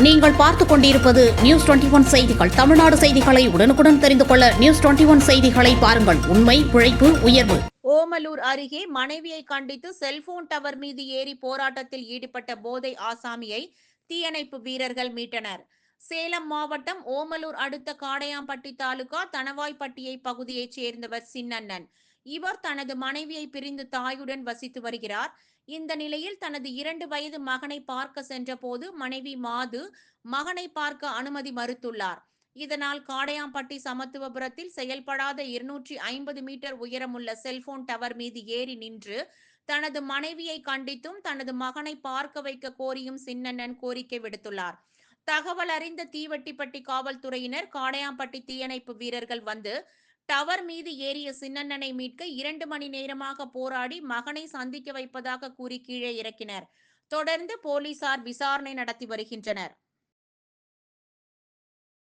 நீங்கள் பார்த்துக் கொண்டிருப்பது நியூஸ் டுவெண்டி ஒன் செய்திகள். தமிழ்நாடு செய்திகளை உடனுக்குடன் தெரிந்து கொள்ள நியூஸ் டுவெண்டி ஒன் செய்திகளை பாருங்கள். உண்மை உழைப்பு உயர்வு. ஓமலூர் அருகே மனைவியை கண்டித்து செல்போன் டவர் மீது ஏறி போராட்டத்தில் ஈடுபட்ட போதை ஆசாமியை தீயணைப்பு வீரர்கள் மீட்டனர். சேலம் மாவட்டம் ஓமலூர் அடுத்த காடையாம்பட்டி தாலுகா தனவாய்ப்பட்டியை பகுதியைச் சேர்ந்தவர் சின்னண்ணன். இவர் தனது மனைவியை பிரிந்து தாயுடன் வசித்து வருகிறார். இந்த நிலையில் தனது இரண்டு வயது மகனை பார்க்க சென்றபோது மனைவி மாது மகனை பார்க்க அனுமதி மறுத்துள்ளார். இதனால் காடையாம்பட்டி சமத்துவபுரத்தில் செயல்படாத இருநூற்றி ஐம்பது மீட்டர் உயரமுள்ள செல்போன் டவர் மீது ஏறி நின்று தனது மனைவியை கண்டித்தும் தனது மகனை பார்க்க வைக்க கோரியும் சின்னண்ணன் கோரிக்கை விடுத்துள்ளார். தகவல் அறிந்த தீவட்டிப்பட்டி காவல்துறையினர் காடையாம்பட்டி தீயணைப்பு வீரர்கள் வந்து டவர் மீது ஏறிய சின்னண்ணனை மீட்க இரண்டு மணி நேரமாக போராடி மகனை சந்திக்க வைப்பதாக கூறி கீழே இறக்கினர். தொடர்ந்து போலீசார் விசாரணை நடத்தி வருகின்றனர்.